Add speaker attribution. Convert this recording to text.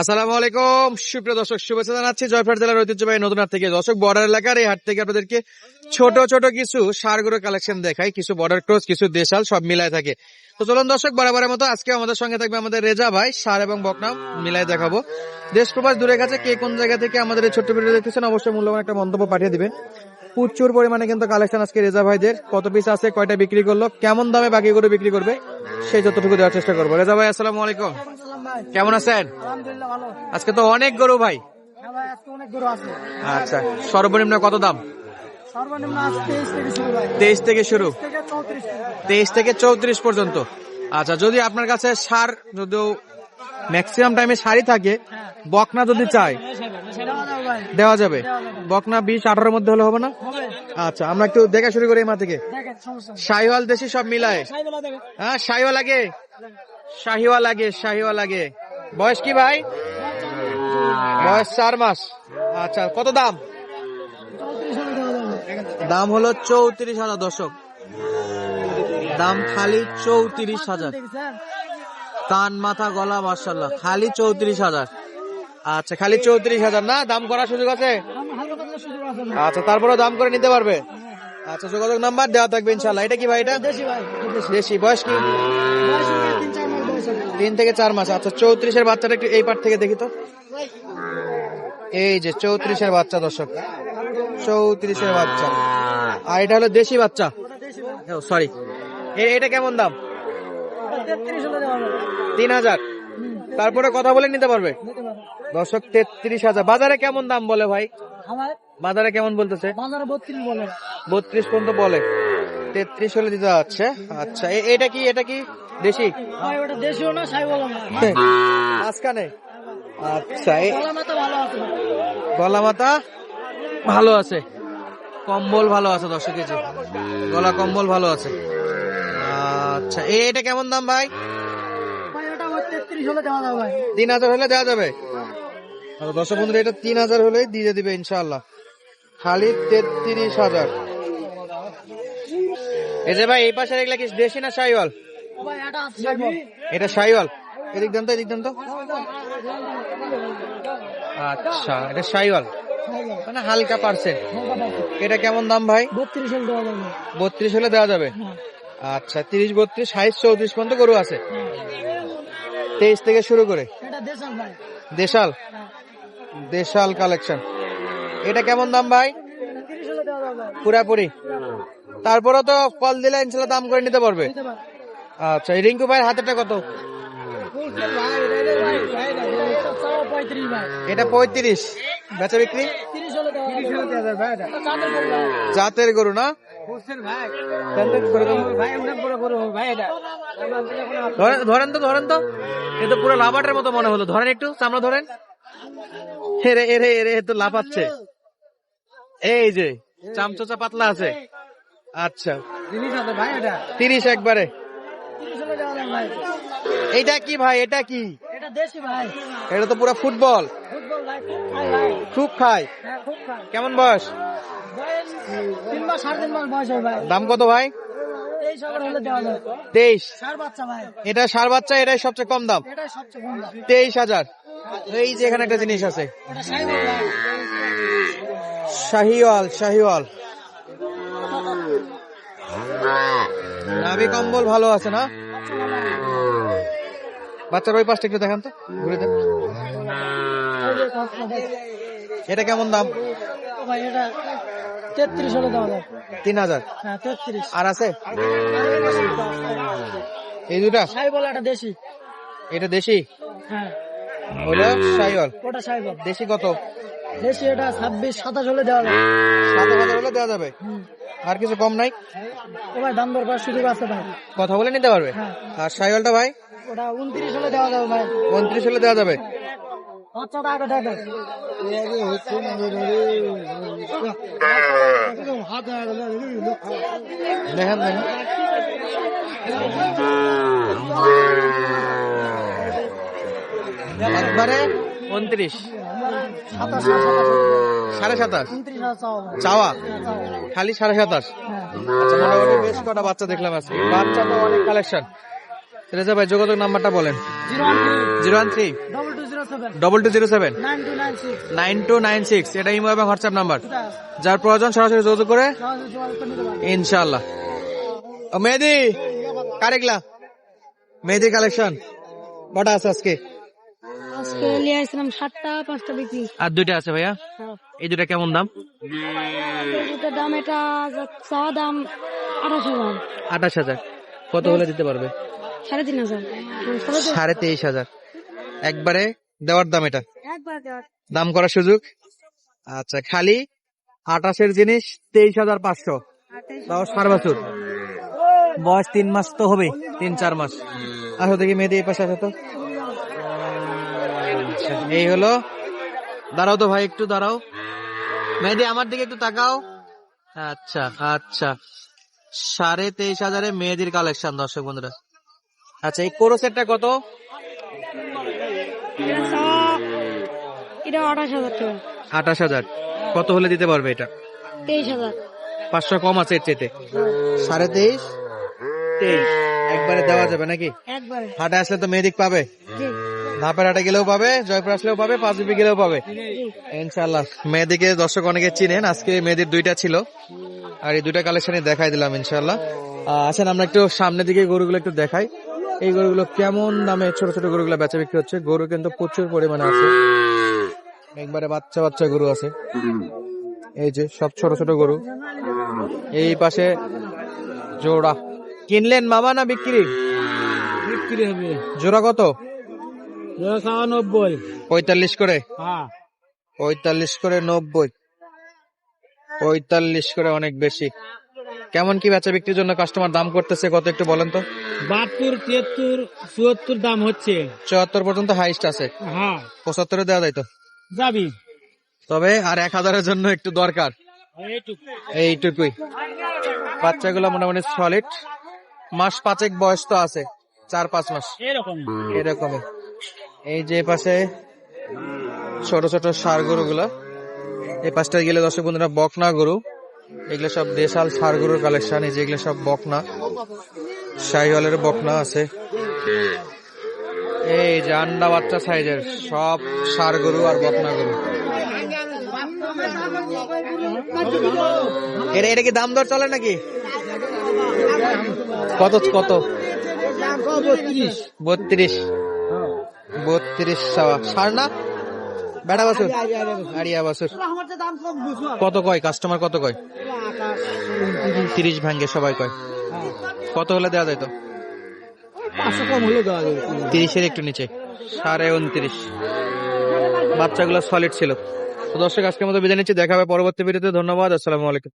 Speaker 1: আসসালামু আলাইকুম। সুপ্রিয় দর্শক, শুভেচ্ছা জানাচ্ছি জয়পুর জেলার ঐতিহ্যবাহী নতুন হাট থেকে। দর্শক, বর্ডার এলাকার এই হাট থেকে আপনাদেরকে ছোট ছোট কিছু সারগুলো কালেকশন দেখাই। কিছু বর্ডার ক্রস কিছু দেশাল, সব মিলায় থাকে। তো চলুন দর্শক, বরাবরের মতো আজকে আমাদের সঙ্গে থাকবে আমাদের রেজা ভাই। সার এবং বকনা মিলাই দেখাবো। দেশ প্রবাস দূরে কাছে কে কোন জায়গা থেকে আমাদের এই ছোট্ট ভিডিও দেখতেছেন অবশ্যই মূল্যবান একটা মন্তব্য পাঠিয়ে দিবেন। প্রচুর পরিমাণে কিন্তু কালেকশন আজকে রেজা ভাইদের। কত পিস আছে কয়টা বিক্রি করল কেমন দামে বাকি করে বিক্রি করবে সেই যতটুকু দেওয়ার চেষ্টা করব। রেজা ভাই আসসালামু আলাইকুম। কেমন আছেন? আজকে তো অনেক গরু ভাই।
Speaker 2: হ্যাঁ গরু
Speaker 1: আচ্ছা সর্বনিম্ন কত দাম?
Speaker 2: তেইশ থেকে শুরু
Speaker 1: তেইশ থেকে
Speaker 2: চৌত্রিশ
Speaker 1: পর্যন্ত। আচ্ছা যদি আপনার কাছে সার যদিও ম্যাক্সিমাম টাইমে শাড়ি থাকে বকনা যদি চায়
Speaker 2: দেওয়া যাবে
Speaker 1: বকনা বিশ আঠারোর মধ্যে হলে হবে না? আচ্ছা আমরা একটু দেখা শুরু করি মা থেকে। শাহিওয়াল দেশি সব মিলায়। হ্যাঁ শাহিওয়াল লাগে শাহিওয়াল লাগে শাহিওয়াল লাগে বয়স কি ভাই? বয়স চার মাস। আচ্ছা কত দাম? দাম হলো চৌত্রিশ হাজার দর্শক। দাম খালি চৌত্রিশ হাজার। কান মাথা গলা মার্শাল্লাহ খালি চৌত্রিশ হাজার। আচ্ছা খালি চৌত্রিশ হাজার না? দাম করার সুযোগ আছে। আচ্ছা তারপরে দাম করে নিতে পারবে? আচ্ছা যোগাযোগ নাম্বার দেওয়া থাকবে ইনশাল্লাহ এটা কি ভাই এটা?
Speaker 2: দেশি
Speaker 1: বয়স কি?
Speaker 2: তিন
Speaker 1: থেকে চার মাস। আচ্ছা চৌত্রিশের বাচ্চাটা একটু এই পার থেকে দেখি তো। এই যে চৌত্রিশের বাচ্চা দর্শক। চৌত্রিশের বাচ্চা। আর এটা হলো দেশি বাচ্চা? সরি এটা কেমন দাম? তিন হাজার। তারপরে কথা বলে নিতে পারবে? দর্শক তেত্রিশ হাজার। বাজারে কেমন দাম বলে ভাই? বাজারে কেমন বলতেছে?
Speaker 2: বত্রিশ
Speaker 1: পর্যন্ত বলে। তেত্রিশ হলে দিতে যাচ্ছে। আচ্ছা এটা কি এটা কি দেশি?
Speaker 2: দেশিও না
Speaker 1: মাঝখানে। আচ্ছা
Speaker 2: গলা মাথা ভালো আছে ভাই।
Speaker 1: গলা মাথা ভালো আছে। কম্বল ভালো আছে দশ কেজি গলা কম্বল ভালো আছে। আচ্ছা এটা কেমন দাম ভাই? তিন হাজার হলে দেওয়া যাবে? দর্শক বন্ধুরা এটা তিন হাজার হলে দিয়ে দিবে ইনশাআল্লাহ। খালি তেত্রিশ হাজার। এই যে ভাই এই পাশে এগুলা কি দেশি না সাইওয়াল
Speaker 2: এটা
Speaker 1: সাইওয়াল এদিক দেন তো এদিক দেন তো। আচ্ছা এটা সাইওয়াল মানে হালকা পার্সেন্ট। এটা কেমন দাম ভাই?
Speaker 2: বত্রিশ হলে দেওয়া যাবে।
Speaker 1: বত্রিশ হলে দেওয়া যাবে? আচ্ছা তিরিশ বত্রিশ সাইজ চৌত্রিশ পর্যন্ত গরু আছে। তেইশ থেকে শুরু করে।
Speaker 2: দেশাল
Speaker 1: দেশাল? দেশাল কালেকশন। এটা কেমন দাম ভাই? পুরাপুরি। তারপরে তো কল দিলে ইনশাল্লাহ দাম করে নিতে পারবে। আচ্ছা রিঙ্কু ভাইয়ের হাতেটা কত?
Speaker 2: এটা পঁয়ত্রিশ
Speaker 1: বেচা বিক্রি? জাতের গরু না?
Speaker 2: এটা।
Speaker 1: ধরেন তো ধরেন তো। এ তো পুরো লাভাটের মতো মনে হলো। ধরেন একটু চামড়া ধরেন। এরে এরে এরে এ তো লাফাচ্ছে। এই যে চামচোচা পাতলা আছে। আচ্ছা।
Speaker 2: এটা।
Speaker 1: তিরিশ একবারে। এইটা কি ভাই? এটা কি?
Speaker 2: এটা ভাই।
Speaker 1: এটা তো পুরো ফুটবল।
Speaker 2: ফুটবল খুব খাই
Speaker 1: খায়।
Speaker 2: হ্যাঁ খুব খাই
Speaker 1: কেমন বয়স?
Speaker 2: তিন মাস সাড়ে তিন মাস বয়স হয় ভাই।
Speaker 1: দাম কত ভাই? তেইশ। এটা সার বাচ্চা এটাই সবচেয়ে কম দাম। তেইশ হাজার। এই যে এখানে একটা জিনিস আছে। শাহিওয়াল শাহিওয়াল নাভি কম্বল ভালো আছে না? বাচ্চার ওই পাশটা একটু দেখান তো ঘুরে দেন
Speaker 2: ভাই।
Speaker 1: এটা কেমন দাম?
Speaker 2: তেত্রিশ হলে দেওয়া যাবে
Speaker 1: তিন হাজার?
Speaker 2: হ্যাঁ তেত্রিশ।
Speaker 1: আর আছে? এই দুটা?
Speaker 2: সাইবল এটা দেশি।
Speaker 1: এটা দেশি?
Speaker 2: হ্যাঁ।
Speaker 1: ওটা শাহিওয়াল
Speaker 2: ওটা সাইবল।
Speaker 1: দেশি কত?
Speaker 2: দেশি এটা ছাব্বিশ সাতাশ হলে দেওয়া যাবে।
Speaker 1: সাত হাজার হলে দেওয়া যাবে? আর কিছু কম নাই?
Speaker 2: ভাই দাম দরকার সুযোগ আছে ভাই।
Speaker 1: কথা বলে নিতে পারবে?
Speaker 2: হ্যাঁ।
Speaker 1: আর শাহিওয়ালটা ভাই?
Speaker 2: ওটা উনত্রিশ হলে দেওয়া যাবে ভাই।
Speaker 1: উনত্রিশ হলে দেওয়া যাবে? দেখেন দেখেন একবারে উনত্রিশ। সাড়ে সাতাশ।
Speaker 2: চাওয়া।
Speaker 1: খালি সাড়ে সাতাশ। আচ্ছা মোটামুটি বেশ কটা বাচ্চা দেখলাম আজকে। বাচ্চা তো অনেক কালেকশন রেজা ভাই যোগাযোগ নাম্বারটা বলেন।
Speaker 2: Zero one three. Double two zero seven nine two nine six
Speaker 1: এটা ইমো এবং হোয়াটসঅ্যাপ নাম্বার। যার প্রয়োজন সরাসরি যোগাযোগ করে ইনশাল্লাহ মেহেদি! কারেকলা। মেহেদি কালেকশন। কটা আছে আজকে?
Speaker 2: আজকে নিয়ে আসছিলাম সাতটা পাঁচটা বিক্রি।
Speaker 1: আর দুইটা আছে ভাইয়া? এই দুটা কেমন দাম?
Speaker 2: এটার দাম এটা চাওয়া দাম আঠাশ হাজার।
Speaker 1: আঠাশ হাজার। কত হলে দিতে পারবে?
Speaker 2: সাড়ে তিন হাজার। সাড়ে
Speaker 1: তেইশ হাজার। একবারে দেওয়ার দাম এটা? দাম করার সুযোগ? আচ্ছা খালি আঠাশের জিনিস তেইশ হাজার পাঁচশো। তাও সার বছর। বয়স তিন মাস তো হবে তিন চার মাস। আসো দেখি মেয়েদের এই পাশে আসো তো। আচ্ছা, এই হলো। দাঁড়াও তো ভাই একটু দাঁড়াও। মেহেদি আমার দিকে একটু তাকাও। আচ্ছা আচ্ছা। সাড়ে তেইশ হাজারে মেয়েদের কালেকশন দর্শক বন্ধুরা। আচ্ছা এই কোরো সেটটা কত?
Speaker 2: এটা আঠাশ হাজার টাকা।
Speaker 1: আঠাশ হাজার। কত হলে দিতে পারবে এটা?
Speaker 2: তেইশ হাজার।
Speaker 1: পাঁচশো কম আছে এর চেতে সাড়ে তেইশ? তেইশ। একবারে দেওয়া যাবে নাকি?
Speaker 2: একবারে।
Speaker 1: হাটে আসলে তো মেয়েদিক পাবে।
Speaker 2: জি।
Speaker 1: ধাপের হাটে গেলেও পাবে জয়পুর আসলেও পাবে পাঁচ বিপি গেলেও পাবে। ইনশাল্লাহ মেয়েদিকে দর্শক অনেকে চিনেন আজকে মেয়েদের দুইটা ছিল। আর এই দুইটা কালেকশনে দেখাই দিলাম ইনশাল্লাহ আসেন আমরা একটু সামনের দিকে গরুগুলো একটু দেখাই। এই গরুগুলো কেমন দামে ছোট ছোট গরুগুলো বেচা বিক্রি হচ্ছে? গরু কিন্তু প্রচুর পরিমাণে আছে। একবারে বাচ্চা বাচ্চা গরু আছে। এই যে সব ছোট ছোট গরু। এই পাশে জোড়া। কিনলেন মামা না বিক্রি?
Speaker 2: বিক্রি হবে।
Speaker 1: জোড়া কত?
Speaker 2: নব্বই
Speaker 1: পঁয়তাল্লিশ করে?
Speaker 2: হ্যাঁ।
Speaker 1: পঁয়তাল্লিশ করে নব্বই। পঁয়তাল্লিশ করে অনেক বেশি। কেমন কি বেচা বিক্রির জন্য কাস্টমার দাম করতেছে কত একটু বলেন তো?
Speaker 2: বাহাত্তর তিয়াত্তর চুয়াত্তর দাম হচ্ছে।
Speaker 1: চুয়াত্তর পর্যন্ত হাইস্ট আছে।
Speaker 2: হ্যাঁ।
Speaker 1: পঁচাত্তরে দেওয়া যায় তো?
Speaker 2: যাবি।
Speaker 1: তবে আর এক হাজারের জন্য একটু দরকার।
Speaker 2: এইটুকু।
Speaker 1: এইটুকুই। বাচ্চাগুলো মোটামুটি সলিড মাস পাঁচেক বয়স তো আছে চার পাঁচ মাস।
Speaker 2: এরকম।
Speaker 1: এরকমই। এই যে পাশে ছোট ছোট সার গরু গুলা এই পাশটা গেলে দর্শক বন্ধুরা বকনা গরু। এগুলো সব দেশাল সার গরুর কালেকশন এই যে এগুলো সব বকনা। শাহিওয়ালের বকনা আছে। এই যে আন্ডা বাচ্চা সাইজের সব সার গরু আর বকনা গরু এটা এটা কি দাম দর চলে নাকি? কত কত? বত্রিশ। বত্রিশ সাওয়া। সার না? বেড়া বছর? আড়িয়া বছর। কত কয়? কাস্টমার কত কয়? তিরিশ ভাঙ্গে সবাই কয়। কত হলে দেওয়া যায় তো তিরিশের একটু নিচে। সাড়ে উনত্রিশ। বাচ্চাগুলো সলিড ছিল। দর্শক আজকের মতো বিদায় নিচ্ছি। দেখা হবে পরবর্তী ভিডিওতে। ধন্যবাদ। আসসালামু আলাইকুম।